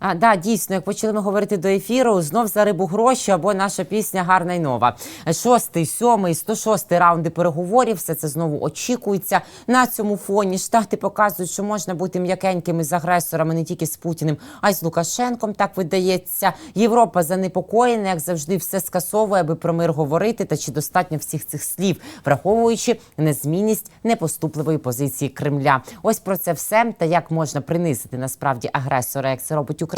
А, да, дійсно, як почали ми говорити до ефіру, знов за рибу гроші або наша пісня гарна й нова. Шостий, сьомий, 106 раунди переговорів. Все це знову очікується. На цьому фоні штати показують, що можна бути м'якенькими з агресорами не тільки з Путіним, а й з Лукашенком. Так видається. Європа занепокоєна, як завжди, все скасовує, аби про мир говорити. Та чи достатньо всіх цих слів, враховуючи незмінність непоступливої позиції Кремля. Ось про це все та як можна принизити насправді агресора, як це робить Україна.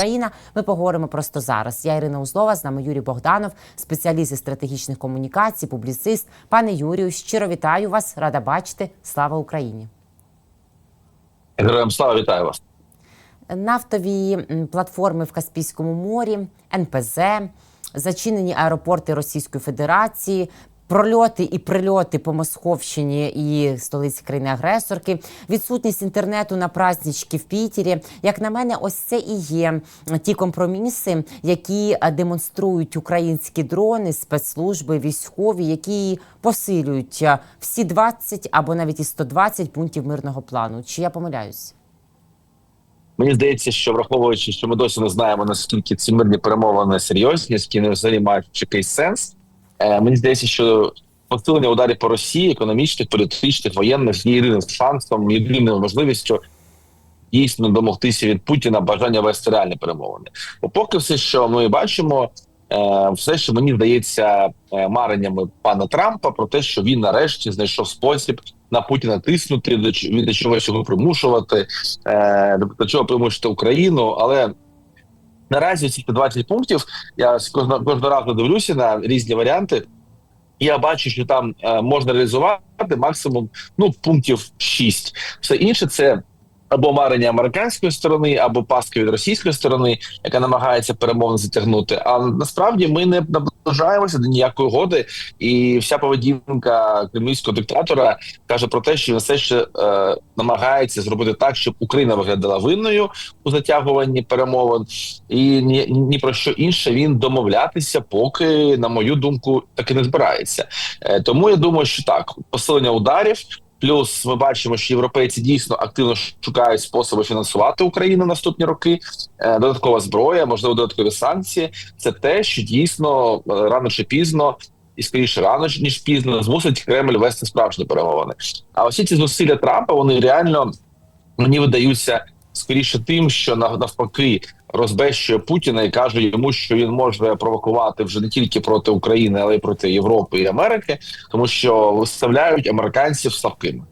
Ми поговоримо просто зараз. Я Ірина Узлова, з нами Юрій Богданов, спеціаліст із стратегічних комунікацій, публіцист. Пане Юрію, щиро вітаю вас, рада бачити. Слава Україні! Героям слава вітаю вас. Нафтові платформи в Каспійському морі, НПЗ, зачинені аеропорти Російської Федерації. Прольоти і прильоти по Московщині і столиці країни-агресорки, відсутність інтернету на празднички в Пітері. Як на мене, ось це і є ті компроміси, які е, демонструють українські дрони, спецслужби, військові, які посилюють е, всі 20 або навіть і 120 пунктів мирного плану. Чи я помиляюсь? Мені здається, що враховуючи, що ми досі не знаємо наскільки ці мирні перемовини серйозні, наскільки вони взагалі мають якийсь сенс. Е, мені здається, що посилення ударів по Росії, економічних, політичних, воєнних є єдиним шансом, єдиною можливістю дійсно домогтися від Путіна бажання вести реальні перемовини. Бо поки все, що ми бачимо, е, все, що мені здається, е, мареннями пана Трампа про те, що він нарешті знайшов спосіб на Путіна тиснути, до чогось його примушувати, до чого примусити Україну, але. Наразі ці 20 пунктів я кожного, разу дивлюся на різні варіанти. Я бачу, що там е, можна реалізувати максимум ну пунктів 6. Все інше це або марення американської сторони, або пастка від російської сторони, яка намагається перемовини затягнути. А насправді ми не наближаємося до ніякої угоди, і вся поведінка кремлівського диктатора каже про те, що він все ще е, намагається зробити так, щоб Україна виглядала винною у затягуванні перемовин, і ні, ні про що інше він домовлятися, поки, на мою думку, таки не збирається. Е, тому я думаю, що так посилення ударів. Плюс ми бачимо, що європейці дійсно активно шукають способи фінансувати Україну наступні роки. Е, Додаткова зброя, можливо, додаткові санкції. Це те, що дійсно е, рано чи пізно, і скоріше рано ніж пізно, змусить Кремль вести справжні перемовини. А усі ці зусилля Трампа вони реально мені видаються скоріше тим, що навпаки розбещує Путіна і каже йому, що він може провокувати вже не тільки проти України, але й проти Європи і Америки, тому що виставляють американців слабкими.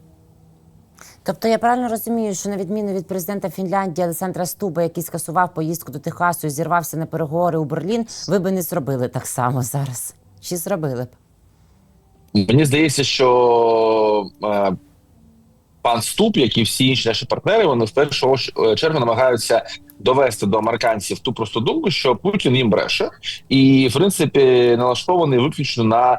Тобто я правильно розумію, що на відміну від президента Фінляндії Олександра Стуба, який скасував поїздку до Техасу і зірвався на переговори у Берлін, ви би не зробили так само зараз. Чи зробили б? Мені здається, що е, пан Ступ, як і всі інші наші партнери, вони в першу ож- чергу намагаються довести до американців ту просту думку, що Путін їм бреше, і в принципі налаштований виключно на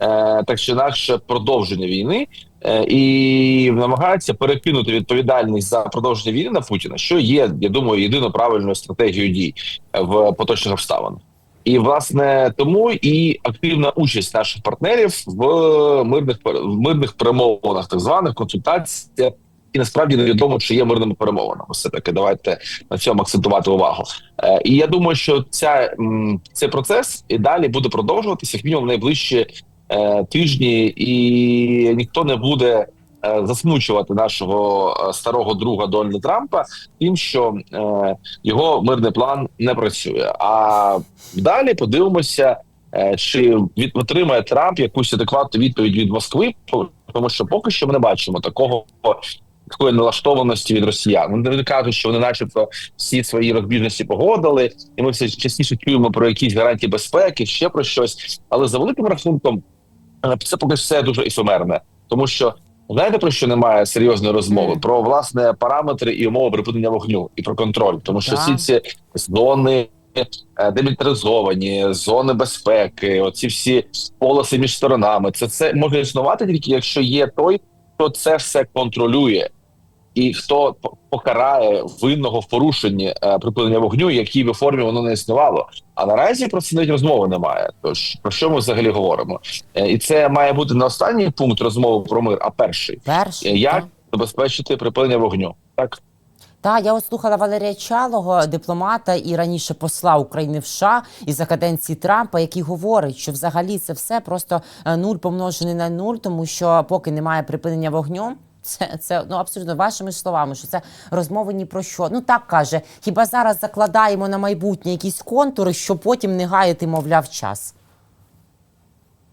е, так чи інакше продовження війни. е, І намагаються перекинути відповідальність за продовження війни на Путіна, що є, я думаю, єдино правильною стратегією дій е, в поточних обставинах. І власне тому і активна участь наших партнерів в мирних пер- в мирних перемовинах, так званих консультаціях, і насправді невідомо, чи є мирними перемовинами. Все таки, давайте на цьому акцентувати увагу. Е, і я думаю, що ця цей процес і далі буде продовжуватися як мінімум найближчі е, тижні, і ніхто не буде. Е, Засмучувати нашого е, старого друга Дональда Трампа тим, що е, його мирний план не працює. А далі подивимося, чи від отримає Трамп якусь адекватну відповідь від Москви, тому що поки що ми не бачимо такого. Такої налаштованості від росіян. Вони кажуть, що вони, начебто, всі свої розбіжності погодили, і ми все частіше чуємо про якісь гарантії безпеки, ще про щось. Але за великим рахунком, це поки все дуже ефемерне, тому що знаєте про що немає серйозної розмови? Mm. Про власне параметри і умови припинення вогню і про контроль, тому що всі ці зони е, демілітаризовані, зони безпеки, оці всі полоси між сторонами. Це це може існувати тільки якщо є той, хто це все контролює. І хто покарає винного в порушенні е, припинення вогню, якій би формі воно не існувало. А наразі про це навіть розмови немає. Тож про що ми взагалі говоримо? Е, і це має бути не останній пункт розмови про мир, а перший Перший Е, як так? забезпечити припинення вогню. Так Та я от слухала Валерія Чалого, дипломата і раніше посла України в США і за каденції Трампа, який говорить, що взагалі це все просто нуль помножений на нуль, тому що поки немає припинення вогню. Це це ну абсолютно вашими словами, що це розмови ні про що. Ну так каже. Хіба зараз закладаємо на майбутнє якісь контури, що потім не гаяти, мовляв, час.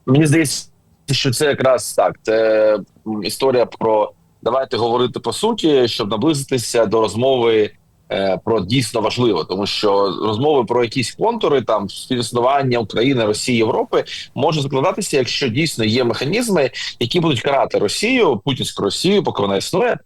Мені здається, що це якраз так. Це історія про давайте говорити по суті, щоб наблизитися до розмови про дійсно важливо, тому що розмови про якісь контури там співіснування України, Росії, Європи може закладатися, якщо дійсно є механізми, які будуть карати Росію, путінську Росію, поки вона існує.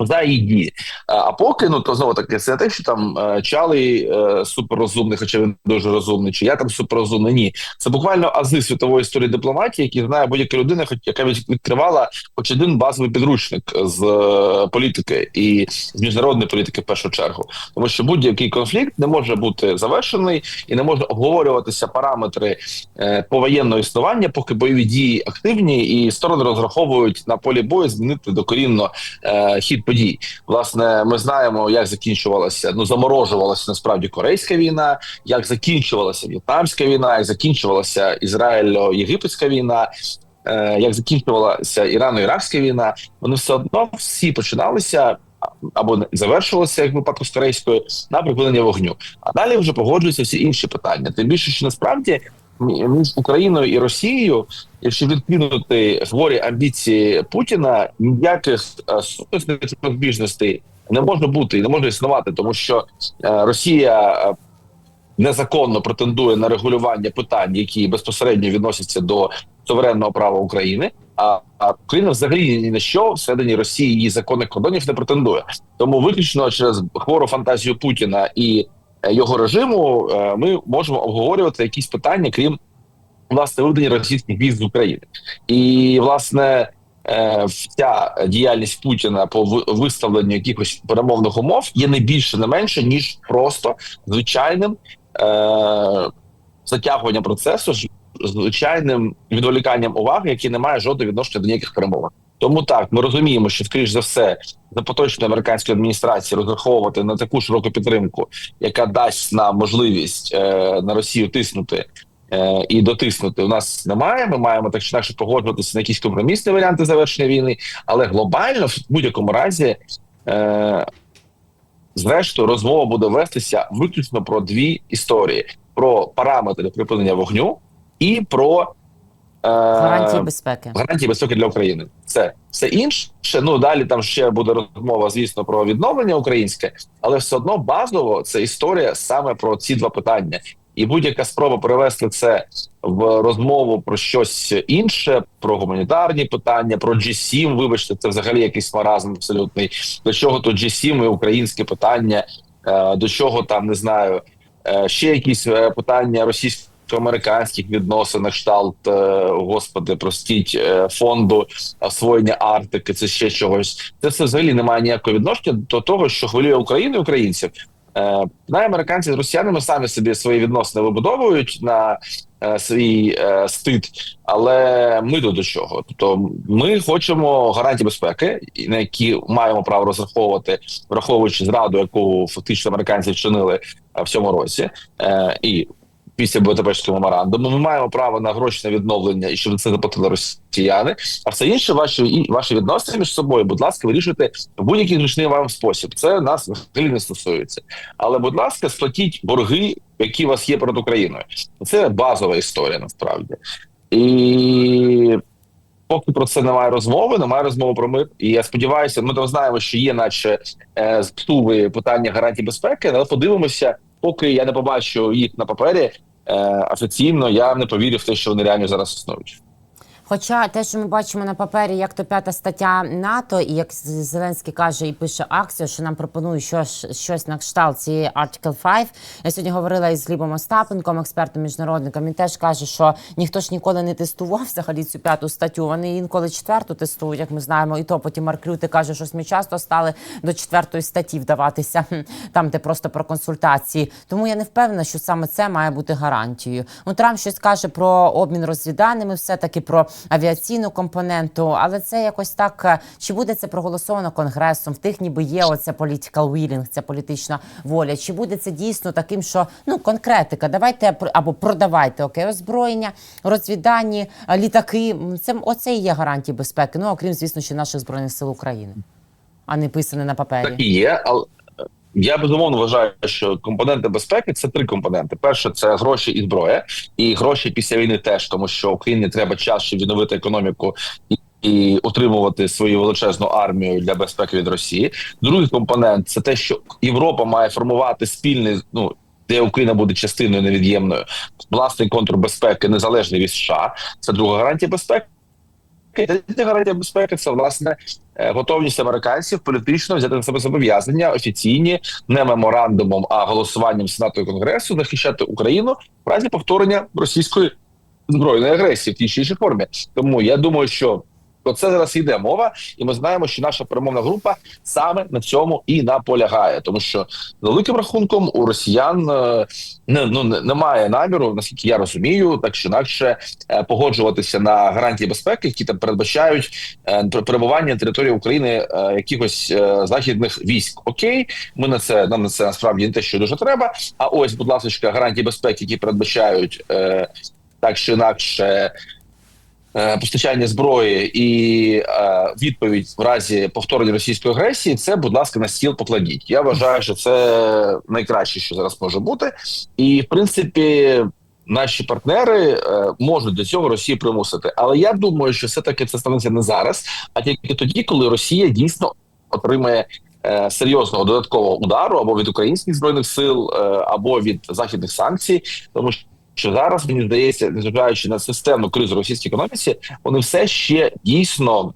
За її дії. А поки ну то знову таки це не те, що там е, чалий е, суперрозумний, хоча він дуже розумний, чи я там суперрозумний. Ні, це буквально ази світової історії дипломатії, які знає будь-яка людина, хоч яка відкривала хоч один базовий підручник з е, політики і з міжнародної політики в першу чергу, тому що будь-який конфлікт не може бути завершений і не можна обговорюватися параметри е, повоєнного існування, поки бойові дії активні, і сторони розраховують на полі бою змінити докорінно е, хід подій. Власне, ми знаємо, як закінчувалася, ну заморожувалася насправді корейська війна, як закінчувалася в'єтнамська війна, як закінчувалася Ізраїльо-Єгипетська війна. е, Як закінчувалася Ірано-Іракська війна, вони все одно всі починалися або не- завершувалися, як в випадку з корейською, на припинення вогню. А далі вже погоджуються всі інші питання. Тим більше, що насправді між Україною і Росією, якщо відкинути хворі амбіції Путіна, ніяких е, розбіжностей не може бути і не може існувати, тому що е, Росія. е, Незаконно претендує на регулювання питань, які безпосередньо відносяться до суверенного права України. А, а Україна взагалі ні на що всередині Росії її законних кордонів не претендує. Тому виключно через хвору фантазію Путіна і його режиму е, ми можемо обговорювати якісь питання, крім власне виведення російських військ з України. І власне е, вся діяльність Путіна по виставленню якихось перемовних умов є не більше, не менше ніж просто звичайним е, затягуванням процесу, звичайним відволіканням уваги, яке не має жодного відношення до ніяких перемовин. Тому так ми розуміємо, що скоріш за все за поточної американської адміністрації розраховувати на таку широку підтримку, яка дасть нам можливість е, на Росію тиснути е, і дотиснути. У нас немає. Ми маємо так чи інакше погоджуватися на якісь компромісні варіанти завершення війни, але глобально в будь-якому разі. Е, Зрештою, розмова буде вестися виключно про дві історії: про параметри припинення вогню і про Гарантії безпеки. гарантії безпеки для України. Це все інше. Ну далі там ще буде розмова, звісно, про відновлення українське, але все одно базово це історія саме про ці два питання. І будь-яка спроба перевести це в розмову про щось інше, про гуманітарні питання, про G7, Вибачте, це взагалі якийсь маразм абсолютний. До чого тут G7 і українське питання, е, до чого там не знаю, е, ще якісь е, питання російсько-американських відносин, на кшталт, е, господи, простіть е, фонду освоєння Арктики, це ще чогось. Це все взагалі не має ніякого відношення до того, що хвилює Україну і українців. Е, Най американці з росіянами самі собі свої відносини вибудовують на свій стид, але ми до чого? Тобто, ми хочемо гарантії безпеки, на які маємо право розраховувати, враховуючи зраду, яку фактично американці вчинили в цьому році, і після Будапештського меморандуму. Ми маємо право на гроші на відновлення і щоб це заплатили росіяни. А все інше, ваші і ваші відносини між собою, будь ласка, вирішуйте в будь-який зручний вам спосіб. Це нас взагалі не стосується. Але, будь ласка, сплатіть борги, які у вас є перед Україною. Це базова історія насправді. І поки про це немає розмови, немає розмови про мир. І я сподіваюся, ми там знаємо, що є, наче е, стуви питання гарантій безпеки, але подивимося, поки я не побачу їх на папері. Е, офіційно я не повірю в те, що вони реально зараз існують. Хоча те, що ми бачимо на папері, як то п'ята стаття НАТО, і як Зеленський каже і пише акцію, що нам пропонують щось, щось на кшталт цієї Article 5. Я сьогодні говорила із Лібом Остапенком, експертом міжнародником. Він теж каже, що ніхто ж ніколи не тестував взагалі цю п'яту статтю. Вони інколи четверту тестують, як ми знаємо. І то потім Марк Рюте каже, що ми часто стали до четвертої статті вдаватися, там де просто про консультації. Тому я не впевнена, що саме це має бути гарантією. Ну Трамп щось каже про обмін розвіданими, все таки про авіаційну компоненту. Але це якось так. е, Чи буде це проголосовано конгресом? В тих ніби є оце political willing, це політична воля. Чи буде це дійсно таким, що ну конкретика? Давайте або продавайте окей, озброєння, розвіддані, е, літаки. Це оце і є гарантії безпеки. Ну окрім звісно, ще наших збройних сил України, а не писане на папері. Так і є, але я безумовно вважаю, що компоненти безпеки це три компоненти. Перше це гроші і зброя, і гроші після війни теж, тому що Україні треба час, щоб відновити економіку і. І утримувати свою величезну армію для безпеки від Росії. Другий компонент це те, що Європа має формувати спільний, ну де Україна буде частиною невід'ємною власний контур безпеки незалежний від США. Це друга гарантія безпеки. Третя гарантія безпеки це власне е, готовність американців політично взяти на себе зобов'язання офіційні не меморандумом, а голосуванням Сенату і Конгресу захищати Україну в разі повторення російської збройної агресії в тій чи іншій формі. Тому я думаю, що про це зараз йде мова, і ми знаємо, що наша перемовна група саме на цьому і наполягає, тому що великим рахунком у росіян е, не ну немає наміру, наскільки я розумію, так чи інакше е, погоджуватися на гарантії безпеки, які там передбачають е, перебування на території України якихось західних військ. Окей, ми на це нам на це насправді не те, що дуже треба. А ось, будь ласка, гарантії безпеки, які передбачають так чи інакше. Е, Постачання зброї і е, відповідь в разі повторення російської агресії, це, будь ласка, на стіл покладіть. Я вважаю, що це найкраще, що зараз може бути, і в принципі наші партнери е, можуть до цього Росію примусити. Але я думаю, що все таки це станеться не зараз, а тільки тоді, коли Росія дійсно отримає е, серйозного додаткового удару або від українських збройних сил, або від західних санкцій, тому що. Що зараз мені здається, незважаючи на системну кризу російській економіці, вони все ще дійсно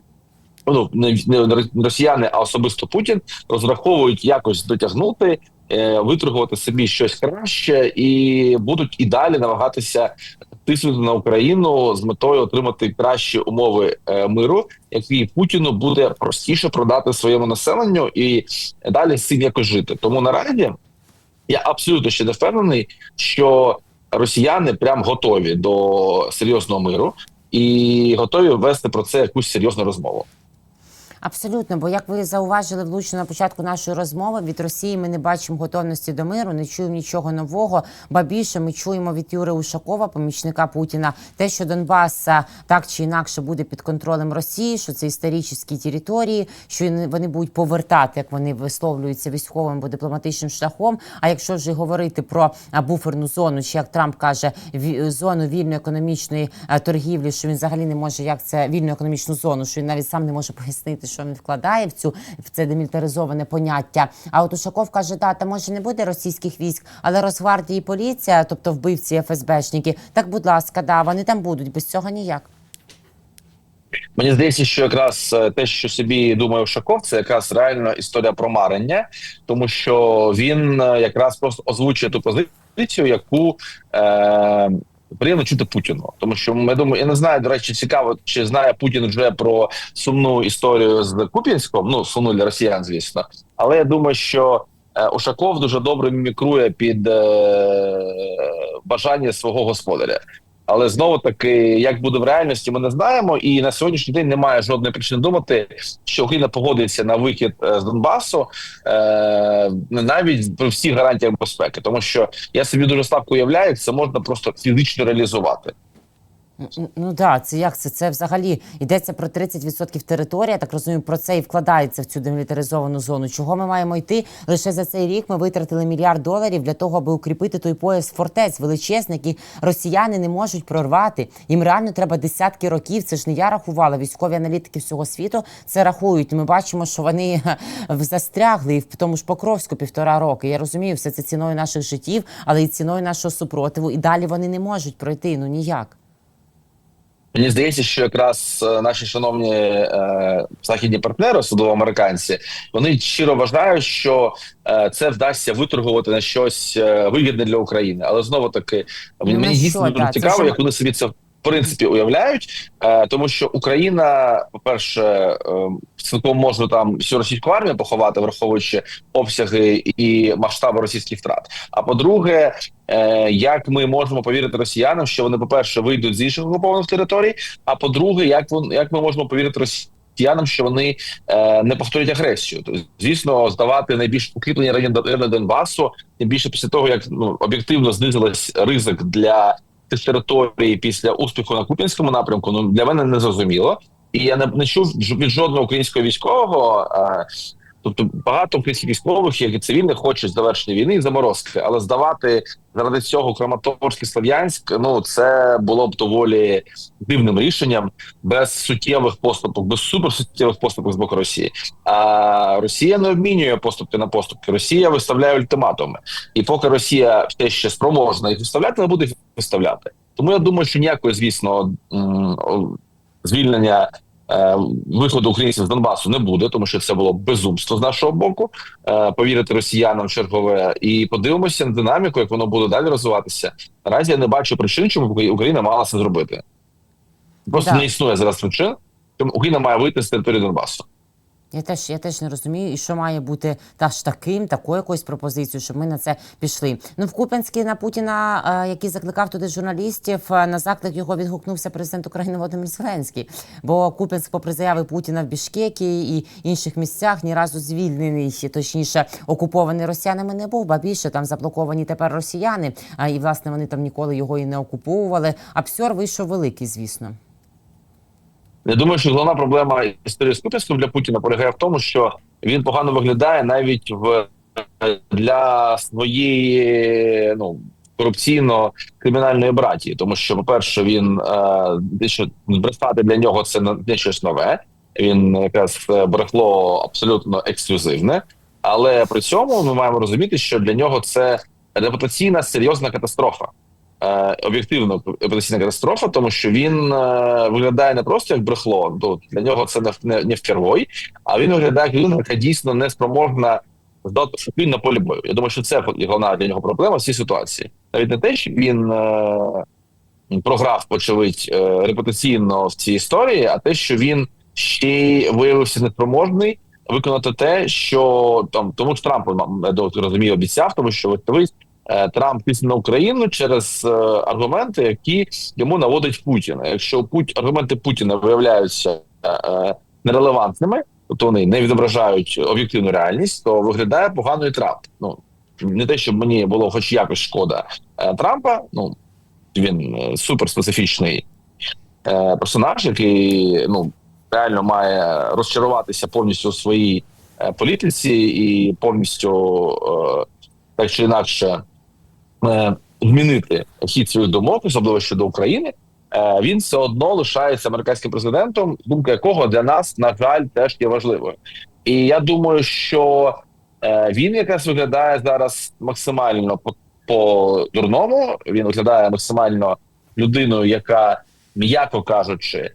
ну не, не росіяни, а особисто Путін розраховують якось дотягнути, е, виторгувати собі щось краще, і будуть і далі намагатися тиснути на Україну з метою отримати кращі умови е, миру, які Путіну буде простіше продати своєму населенню і далі з цим якось жити. Тому наразі я абсолютно ще не впевнений, що росіяни прям готові до серйозного миру і готові вести про це якусь серйозну розмову. Абсолютно, бо як ви зауважили влучно на початку нашої розмови, від Росії ми не бачимо готовності до миру, не чуємо нічого нового. Ба більше ми чуємо від Юри Ушакова, помічника Путіна, те, що Донбас так чи інакше буде під контролем Росії, що це історичні території, що вони- будуть повертати, як вони висловлюються військовим або дипломатичним шляхом. А якщо вже говорити про буферну зону, чи як Трамп каже, ві- зону вільної економічної торгівлі, що він взагалі не може, як це вільну економічну зону, що він навіть сам не може пояснити, що він вкладає в цю в це демілітаризоване поняття. А от Ушаков каже, та та може не буде російських військ, але Росгвардії і поліція, тобто вбивці ФСБшники, так будь ласка, да вони там будуть без цього ніяк. Мені здається, що якраз е, те, що собі думає Ушаков, це якраз реально історія про марення, тому що він е, якраз просто озвучує ту позицію, яку е, приємно чути Путіну. Тому що ми думаю, я не знаю, до речі, цікаво, чи знає Путін вже про сумну історію з Куп'янськом, ну сумну для росіян, звісно. Але я думаю, що е, Ушаков дуже добре мімікрує під е, бажання свого господаря. Але знову таки, як буде в реальності, ми не знаємо. І на сьогоднішній день немає жодної причини думати, що Україна погодиться на вихід е, з Донбасу е, навіть при всіх гарантіях безпеки, тому що я собі дуже слабко уявляю, це можна просто фізично реалізувати. Ну да, це як це? Це взагалі йдеться про 30% території. Так розумію, про це і вкладається в цю демілітаризовану зону. Чого ми маємо йти? Лише за цей рік ми витратили мільярд доларів для того, аби укріпити той пояс фортець величезний, який росіяни не можуть прорвати. Їм реально треба десятки років. Це ж не я рахувала. Військові аналітики всього світу це рахують. Ми бачимо, що вони застрягли і в тому ж Покровську півтора роки. Я розумію, все це ціною наших життів, але і ціною нашого супротиву. І далі вони не можуть пройти. Ну ніяк. Мені здається, що якраз е, наші шановні е, західні партнери, особливо американці, вони щиро вважають, що е, це вдасться виторгувати на щось е, вигідне для України. Але знову таки, Ну, мені дійсно дуже цікаво, як вони собі це принципі уявляють, е, тому що Україна, по-перше, е, цілком може там всю російську армію поховати, враховуючи обсяги і масштаби російських втрат. А по-друге, е, як ми можемо повірити росіянам, що вони, по-перше, вийдуть з інших окупованих територій, а по-друге, як вон, як ми можемо повірити росіянам, що вони е, не повторять агресію? Тобто, звісно, здавати найбільш укріплені райони Донбасу, тим більше після того, як ну об'єктивно знизилась ризик для тих територій після успіху на Куп'янському напрямку. Ну для мене не зрозуміло, і я не, не чув від жодного українського військового. Тобто багато українських військових, як і цивільних, хочуть завершення війни і заморозки, але здавати заради цього Краматорськ і Слов'янськ, ну це було б доволі дивним рішенням без суттєвих поступок, без суперсуттєвих поступок з боку Росії. А Росія не обмінює поступки на поступки. Росія виставляє ультиматуми, і поки Росія все ще спроможна їх виставляти, не буде їх виставляти. Тому я думаю, що ніякої, звісно, звільнення. Е, Виходу українців з Донбасу не буде, тому що це було безумство з нашого боку. Е, Повірити росіянам чергове і подивимося на динаміку, як воно буде далі розвиватися. Наразі я не бачу причин, чому Україна мала це зробити. Просто Да. не існує зараз причин, чому Україна має вийти з території Донбасу. Я теж, я теж не розумію, і що має бути та ж таким, такою якоюсь пропозицією, щоб ми на це пішли. Ну в Куп'янській на Путіна, е, який закликав туди журналістів, е, на заклик його відгукнувся президент України Володимир Зеленський. Бо Куп'янськ, попри заяви Путіна в Бішкекі і інших місцях, ні разу звільнений, точніше окупований росіянами не був. Ба більше там заблоковані тепер росіяни. А і власне вони там ніколи його і не окуповували. А псьор вийшов великий, звісно. Я думаю, що головна проблема історії з Куп'янськом для Путіна полягає в тому, що він погано виглядає навіть в для своєї ну корупційно-кримінальної братії, тому що, по-перше, він е, дещо брехати для нього це не щось нове. Він якраз е, брехло абсолютно ексклюзивне, але при цьому ми маємо розуміти, що для нього це репутаційна серйозна катастрофа. Е, об'єктивно репутаційна катастрофа, тому що він е, виглядає не просто як брехло. То для нього це не, не, впервой, а він виглядає як людина, яка дійсно не спроможна здати шоки на полі бою. Я думаю, що це головна для нього проблема в цій ситуації. Навіть не те, що він е, програв, очевидь, е, репутаційно в цій історії, а те, що він ще й виявився неспроможний виконати те, що там тому ж Трамп розумію, обіцяв, тому що вочевидь, Трамп тисне на Україну через е, аргументи, які йому наводить Путін. Якщо Пут... аргументи Путіна виявляються е, нерелевантними, тобто вони не відображають об'єктивну реальність, то виглядає погано і Трамп. Ну не те, щоб мені було хоч якось шкода е, Трампа. Ну він е, суперспецифічний е, персонаж, який ну реально має розчаруватися повністю у своїй е, політиці і повністю е, так чи інакше е, змінити хід своїх думок, особливо щодо України. Е, він все одно лишається американським президентом, думка якого для нас на жаль теж є важливою. І я думаю, що е, він якраз виглядає зараз максимально по, дурному. Він виглядає максимально людиною, яка, м'яко кажучи,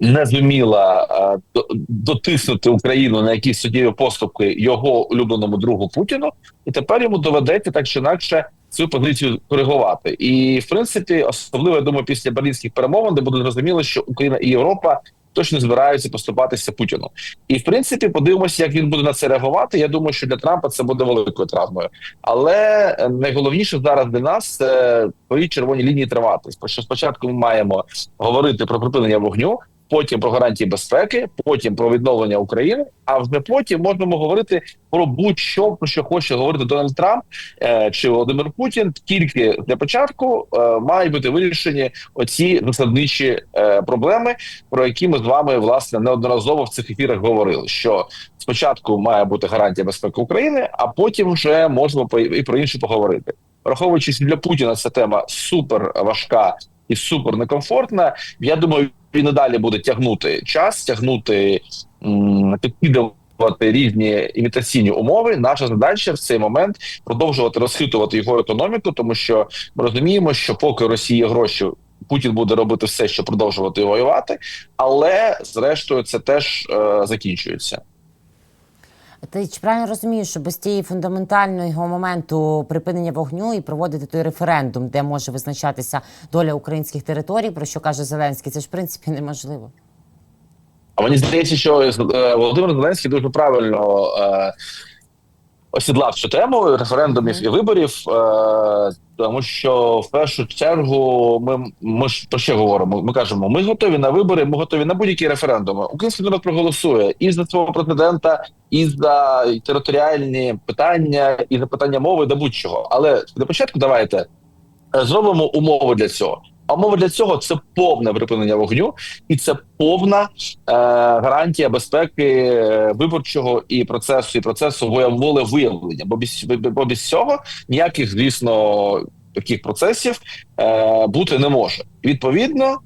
не зуміла е, дотиснути Україну на якісь суттєві поступки його улюбленому другу Путіну, і тепер йому доведеться так чи інакше цю позицію коригувати. І в принципі, особливо я думаю, після берлінських перемовин, де буде зрозуміло, що Україна і Європа точно збираються поступатися Путіну. І в принципі, подивимося, як він буде на це реагувати. Я думаю, що для Трампа це буде великою травмою. Але найголовніше зараз для нас це твої червоні лінії тривати. Що спочатку ми маємо говорити про припинення вогню. Потім про гарантії безпеки, потім про відновлення України. А вже потім можемо говорити про будь-що про що хоче говорити Дональд Трамп е, чи Володимир Путін. Тільки для початку е, мають бути вирішені оці засадничі е, проблеми, про які ми з вами власне неодноразово в цих ефірах говорили. Що спочатку має бути гарантія безпеки України, а потім вже можемо і про інше поговорити. Враховуючи, що для Путіна ця тема супер важка і супер некомфортна. Я думаю, він і далі буде тягнути час, тягнути підкидувати різні імітаційні умови. Наша задача в цей момент продовжувати розхитувати його економіку, тому що ми розуміємо, що поки Росія гроші. Путін буде робити все, щоб продовжувати воювати, але зрештою це теж е, закінчується. Ти чи правильно розумієш, що без тієї фундаментального моменту припинення вогню і проводити той референдум, де може визначатися доля українських територій, про що каже Зеленський, це ж в принципі неможливо. А мені здається, що е, Володимир Зеленський дуже правильно е, осідлав цю тему референдумів і виборів, е, тому що в першу чергу ми, ми ж про що говоримо? Ми кажемо, ми готові на вибори, ми готові на будь-які референдуми. Український народ проголосує і за свого президента, і за територіальні питання, і за питання мови до будь-чого. Але для початку давайте е, зробимо умови для цього. А мова для цього це повне припинення вогню, і це повна е, гарантія безпеки е, виборчого і процесу, і процесу волевиявлення. Бо без, бо без цього ніяких, звісно, таких процесів е, бути не може. Відповідно,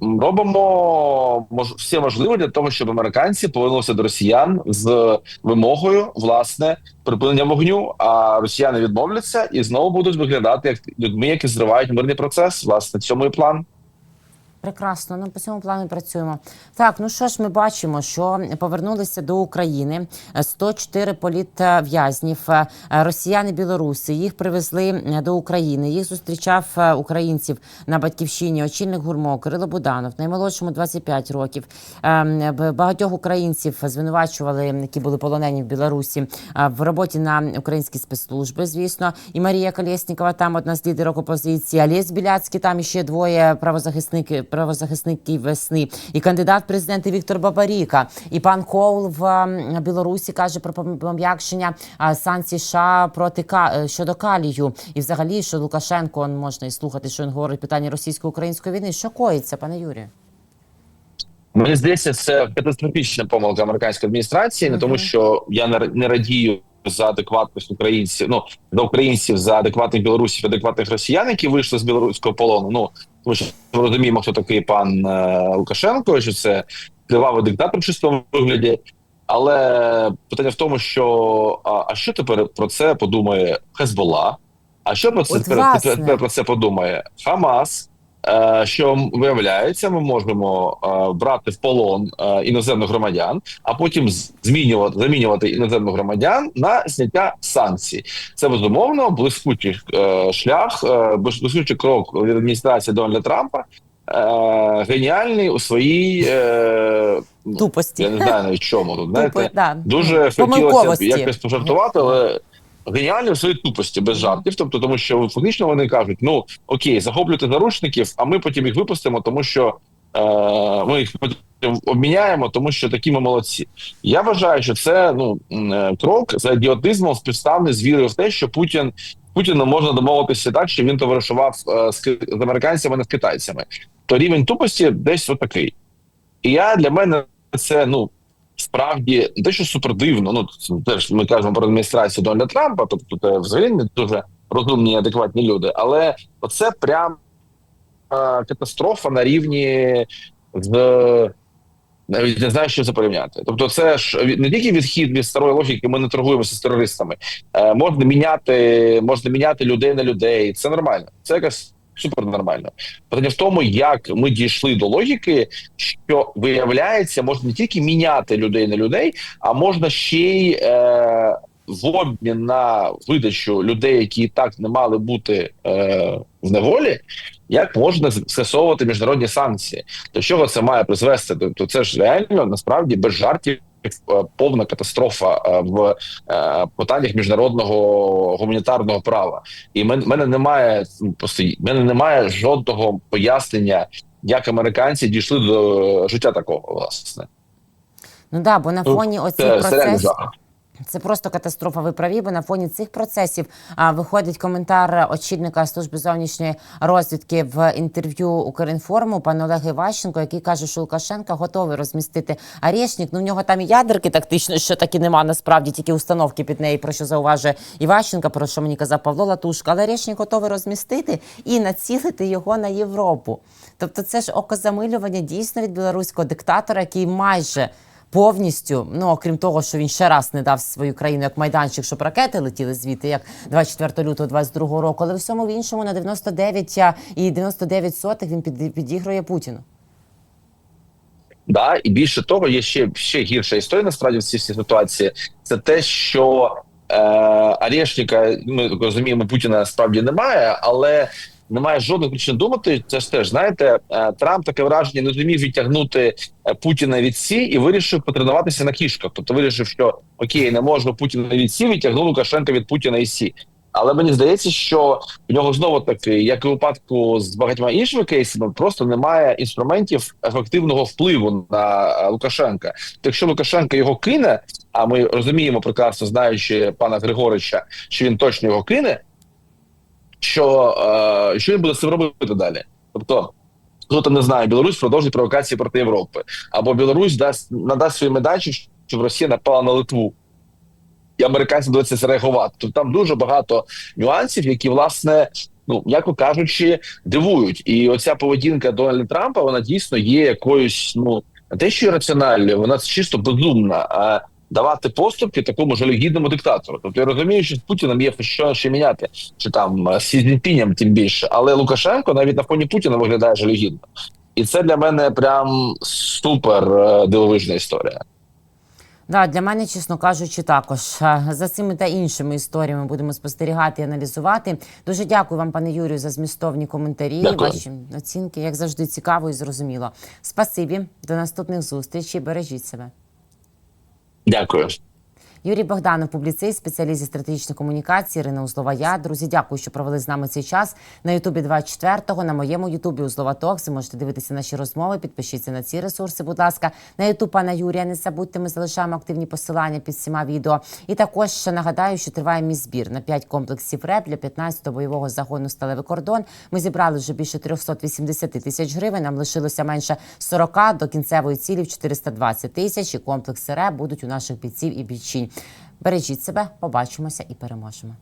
робимо мож, все можливе для того, щоб американці повернулися до росіян з вимогою власне припинення вогню. А росіяни відмовляться і знову будуть виглядати як людьми, які зривають мирний процес. Власне, цьому і план. Прекрасно, ну по цьому плану працюємо. Так, ну що ж, ми бачимо, що повернулися до України 104 політв'язнів, е, росіяни білоруси. Їх привезли е, до України. Їх зустрічав е, українців на батьківщині. Очільник гурмо Кирило Буданов, наймолодшому 25 років. Ем, Багатьох українців звинувачували, які були полонені в Білорусі е, в роботі на українські спецслужби. Звісно, і Марія Колєснікова там одна з лідерів опозиції. Олесь Біляцький, там іще двоє правозахисники правозахисників весни, і кандидат в президенти Віктор Бабаріка, і пан Коул в ем, Білорусі каже про пом'якшення санкцій США проти Ка- е, щодо Калію. І взагалі, що Лукашенко можна і слухати, що він говорить питання російсько-української війни. Що коїться, пане Юрію? Мені здається, це катастрофічна помилка американської адміністрації, не тому, що я не радію за адекватних українців, ну за українців, за адекватних білорусів, адекватних росіян, які вийшли з білоруського полону. Ну тому що ми розуміємо, хто такий пан е, Лукашенко, що це кривавий диктатор в чистому вигляді. Але питання в тому, що а, а що тепер про це подумає Хезбола? А що про це тепер, тепер про це подумає Хамас? Е, що виявляється, ми можемо е, брати в полон е, іноземних громадян, а потім змінювати замінювати іноземних громадян на зняття санкцій. Це безумовно блискучий шлях, блискучий крок від адміністрації Дональда Трампа. Геніальний у своїй е, Тупості. я не знаю навіть чому тут. Знаєте, Тупо, да. дуже хотілося б якось пожартувати, але геніальні в своїй тупості без жартів. Тобто, тому що фактично вони кажуть: ну окей, захоплюйте заручників, а ми потім їх випустимо, тому що е, ми їх потім обміняємо, тому що такі ми молодці. Я вважаю, що це ну е, крок за ідіотизмом співставний з вірою в те, що Путін. Путіну можна домовитися так, що він товаришував е, з, з американцями, не з китайцями. То рівень тупості десь отакий. І я для мене це ну справді не те, що супер дивно. Ну теж ми кажемо про адміністрацію Дональда Трампа, тобто це взагалі не дуже розумні і адекватні люди. Але це прям е, катастрофа на рівні з. Навіть не знаю, що це порівняти. Тобто, це ж не тільки відхід від старої логіки, ми не торгуємося з терористами. Е, можна міняти, можна міняти людей на людей. Це нормально. Це якось супер нормально. Питання в тому, як ми дійшли до логіки, що виявляється, можна не тільки міняти людей на людей, а можна ще й е, в обмін на видачу людей, які і так не мали бути е, в неволі, як можна скасовувати міжнародні санкції. До чого це має призвести? Тобто, це ж реально насправді без жартів. Е, Повна катастрофа е, в е, питаннях міжнародного гуманітарного права, і в мен- мене немає ну, просто в мене немає жодного пояснення, як американці дійшли до життя такого, власне. Ну да, бо на Ну, фоні оці Це, це просто катастрофа. Ви праві, бо на фоні цих процесів а, виходить коментар очільника служби зовнішньої розвідки в інтерв'ю Укрінформу пана Олега Іващенко, який каже, що Лукашенко готовий розмістити арешник. Ну в нього там і ядерки тактично, що таки нема насправді тільки установки під неї, про що зауважує Іващенко, про що мені казав Павло Латушко. Але арешник готовий розмістити і націлити його на Європу. Тобто, це ж окозамилювання дійсно від білоруського диктатора, який майже повністю, ну окрім того, що він ще раз не дав свою країну як майданчик, щоб ракети летіли звідти, як 24 лютого 22 року, але всьому в іншому на 99 і 99 сотих він підігрує Путіну. Да, і більше того, є ще ще гірша історія насправді в цій ситуації. Це те, що е, Арешника, ми розуміємо, Путіна справді немає, але немає жодних причин думати. Це ж теж знаєте, е, Трамп таке враження не зумів відтягнути е, Путіна від сі і вирішив потренуватися на кішках. Тобто вирішив, що окей, не можна Путіна від сі, відтягнув Лукашенка від Путіна і сі. Але мені здається, що в нього знову таки, як і у випадку з багатьма іншими кейсами, просто немає інструментів ефективного впливу на е, Лукашенка. То якщо Лукашенко його кине, а ми розуміємо прекрасно, знаючи пана Григорича, що він точно його кине, що, е, що він буде з цим робити далі? Тобто, хто не знає, Білорусь продовжить провокації проти Європи, або Білорусь дасть надасть свої медачі, щоб Росія напала на Литву. І американці будуть це реагувати. Тобто там дуже багато нюансів, які власне, ну м'яко кажучи, дивують. І оця поведінка Дональда Трампа вона дійсно є якоюсь, ну не те, що раціональною, вона чисто безумна. А давати поступки такому жалюгідному диктатору. Тобто я розумію, що з Путіним є що ще міняти, чи там е, з Сі тим більше. Але Лукашенко навіть на фоні Путіна виглядає жалюгідно. І це для мене прям супер е, дивовижна історія. Да, для мене, чесно кажучи, також Е, за цими та іншими історіями будемо спостерігати і аналізувати. Дуже дякую вам, пане Юрію, за змістовні коментарі. Дякую. Ваші оцінки, як завжди, цікаво і зрозуміло. Спасибі, до наступних зустрічей. Бережіть себе. Дякую. Юрій Богданов, публіцист, спеціаліст зі стратегічної комунікації, Ірина Узлова. Я друзі, дякую, що провели з нами цей час на Ютубі 24-го, на моєму Ютубі Узлова Токс. Можете дивитися наші розмови. Підпишіться на ці ресурси, будь ласка. На Ютуб пана Юрія. Не забудьте, ми залишаємо активні посилання під всіма відео. І також ще нагадаю, що триває мій збір на 5 комплексів РЕП для 15-го бойового загону Сталевий кордон. Ми зібрали вже більше 380 тисяч гривень. Нам лишилося менше 40 до кінцевої цілі в 420 тисяч. І комплекси РЕП будуть у наших бійців і бійчинь. Бережіть себе, побачимося і переможемо.